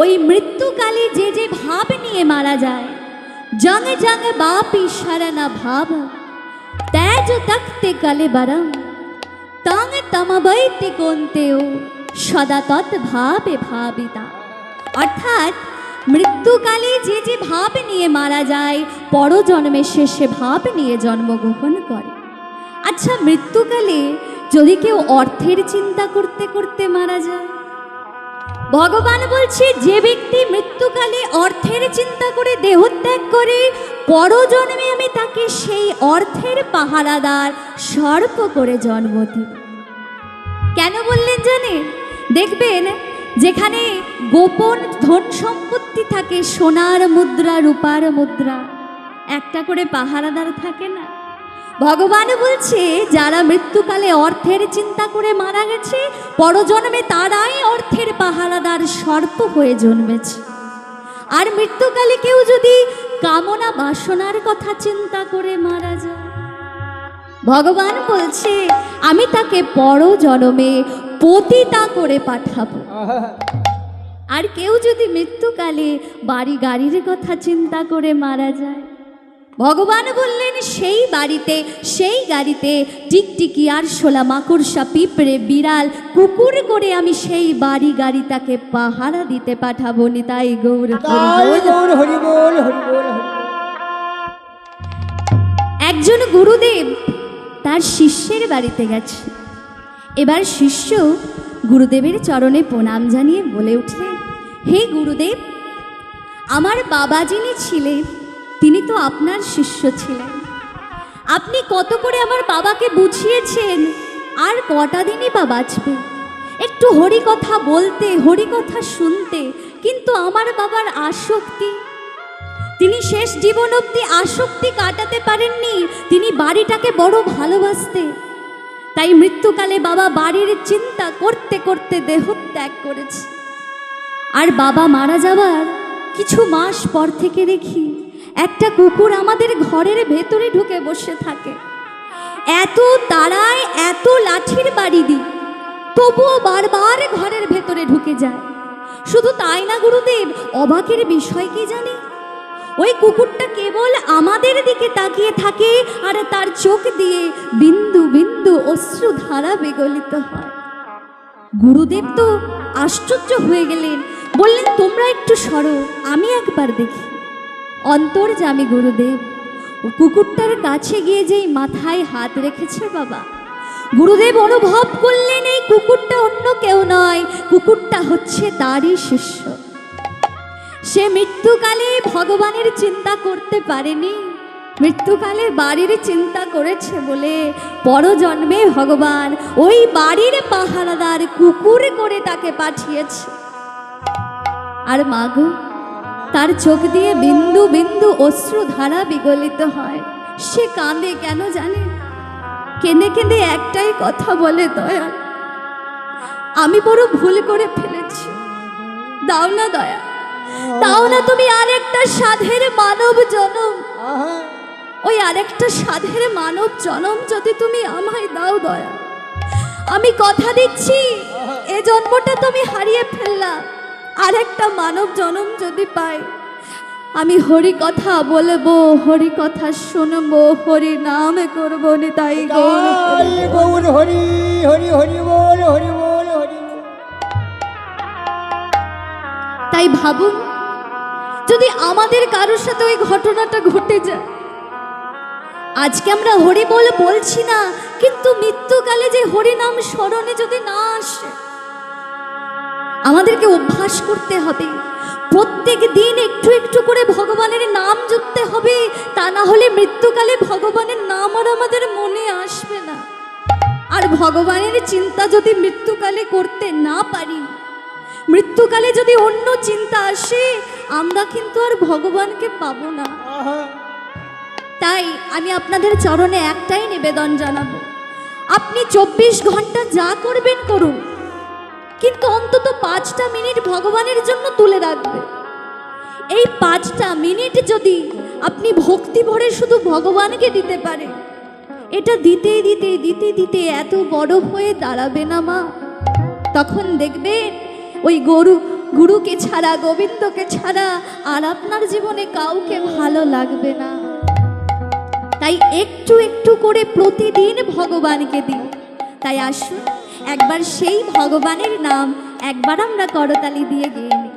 ওই মৃত্যুকালে যে যে ভাব নিয়ে মারা যায় জং জং বাপ ইশারা না ভাব, তেজ তক্তে কালে বরম তং তমবৈতে কোনতেও সদা তৎ ভাবে ভাবিতা। অর্থাৎ মৃত্যুকালে যে যে ভাব নিয়ে মারা যায়, পরজন্মে শেষে ভাব নিয়ে জন্মগ্রহণ করে। আচ্ছা মৃত্যুকালে যদি কেউ অর্থের চিন্তা করতে করতে মারা যায় ভগবান বলছে, যে ব্যক্তি মৃত্যুকালে অর্থের চিন্তা করে দেহত্যাগ করে, পরজন্মে আমি তাকে সেই অর্থের পাহারাদার, সর্প করে জন্ম দিব কেন বললেন জানেন দেখবেন, যেখানে গোপন ধন সম্পত্তি থাকে, সোনার মুদ্রা, রূপার মুদ্রা, একটা করে পাহারাদার থাকে না? ভগবান বলছে, যারা মৃত্যুকালে অর্থের চিন্তা করে মারা গেছে, পরজন্মে তারাই অর্থের পাহারাদার সর্প হয়ে জন্মেছে। আর মৃত্যুকালে কেউ যদি কামনা বাসনার কথা চিন্তা করে মারা যায়। ভগবান বলছে, আমি তাকে পরজন্মে পতিতা করে পাঠাবো। আর কেউ যদি মৃত্যুকালে বাড়ি গাড়ির কথা চিন্তা করে মারা যায় ভগবান বললেন সেই বাড়িতে সেই গাড়িতে টিকটিকি আর শোলা মাকড়সা পিঁপড়ে বিড়াল কুকুর করে আমি সেই বাড়ি গাড়ি তাকে পাহারা দিতে পাঠাবো নি তাই গৌর। একজন গুরুদেব তার শিষ্যের বাড়িতে গেছে এবার শিষ্য গুরুদেবের চরণে প্রণাম জানিয়ে বলে উঠলেন হে গুরুদেব আমার বাবা যিনি ছিলেন তিনি তো আপনার শিষ্য ছিলেন। আপনি কত করে আমার বাবাকে বুঝিয়েছেন? আর কটা দিনই বা বাঁচবে? একটু হরি কথা বলতে হরি কথা শুনতে, কিন্তু আমার বাবার আসক্তি? তিনি শেষ জীবন অবধি আসক্তি কাটাতে পারেননি। তিনি বাড়িটাকে বড় ভালোবাসতে। তাই মৃত্যুকালে বাবা বাড়ির চিন্তা করতে করতে দেহ ত্যাগ করেছে। আর বাবা মারা যাবার কিছু মাস পর থেকে দেখি একটা কুকুর আমাদের ঘরের ভেতরে ঢুকে বসে থাকে। এত তারায়, এত লাঠির বাড়ি দিই। তবুও বারবার ঘরের ভেতরে ঢুকে যায়। শুধু তাই না, গুরুদেব? অবাকের বিষয় কি জানি? ওই কুকুরটা কেবল আমাদের দিকে তাকিয়ে থাকে আর তার চোখ দিয়ে বিন্দু বিন্দু অশ্রু ধারা বিগলিত হয়। গুরুদেব তো আশ্চর্য হয়ে গেলেন। বললেন, তোমরা একটু সরো, আমি একবার দেখি। অন্তর্জামী গুরুদেব। কুকুরটার কাছে গিয়ে যেই মাথায় হাত রেখেছে বাবা, গুরুদেব অনুভব করলেন এই কুকুরটা অন্য কেউ নয়, কুকুরটা হচ্ছে তারই শিষ্য। সে মৃত্যুকালে ভগবানের চিন্তা করতে পারেনি, মৃত্যুকালে বাড়ির চিন্তা করেছে বলে পরজন্মে ভগবান ওই বাড়ির পাহারাদার কুকুর করে তাকে পাঠিয়েছে। আর মাগো তার চোখ দিয়ে বিন্দু বিন্দু অশ্রু ধারা বিগলিত হয়। সে কাঁদে কেন জানে? কেঁদে কেঁদে একটাই কথা বলে, দয়া, আমি বড় ভুল করে ফেলেছি। দাও না, দয়া। দাও না তুমি আরেকটা সাধের মানব জনম। ওই আরেকটা সাধের মানব জনম যদি তুমি আমায় দাও, দয়া। আমি কথা দিচ্ছি, এ জন্মটা তুমি হারিয়ে ফেললাম আরেকটা মানব জনম যদি পাই আমি হরি কথা বলব হরি কথা শুনব হরি নাম করব নি তাই গৌর তাই গৌর হরি হরি হরি বল হরি বল হরি তাই ভাবুন যদি আমাদের কারোর সাথে ওই ঘটনাটা ঘটে যায় আজকে আমরা হরি বল বলছি না কিন্তু মৃত্যুকালে যে হরি নাম স্মরণে যদি না আসে আমাদেরকে অভ্যাস করতে হবে। প্রত্যেক দিন একটু একটু করে ভগবানের নাম জপতে হবে তা না হলে মৃত্যুকালে ভগবানের নাম আর আমাদের মনে আসবে না। আর ভগবানের চিন্তা যদি মৃত্যুকালে করতে না পারি মৃত্যুকালে যদি অন্য চিন্তা আসে আমরা কিন্তু আর ভগবানকে পাবো না। তাই আমি আপনাদের চরণে একটাই নিবেদন জানাব। আপনি চব্বিশ ঘণ্টা যা করবেন করুন কিন্তু অন্তত পাঁচটা মিনিট ভগবানের জন্য তুলে রাখবে। এই পাঁচটা মিনিট যদি আপনি ভক্তি ভরে শুধু ভগবানকে দিতে পারে এটা দিতে দিতে দিতে দিতে এত বড় হয়ে দাঁড়াবে না মা। তখন দেখবে ওই গরু, গুরুকে ছাড়া, গোবিন্দকে ছাড়া আর আপনার জীবনে কাউকে ভালো লাগবে না। তাই একটু একটু করে প্রতিদিন ভগবানকে দিন। তাই আসুন একবার সেই ভগবানের নাম একবার আমরা করতালি দিয়ে গিয়ে নিই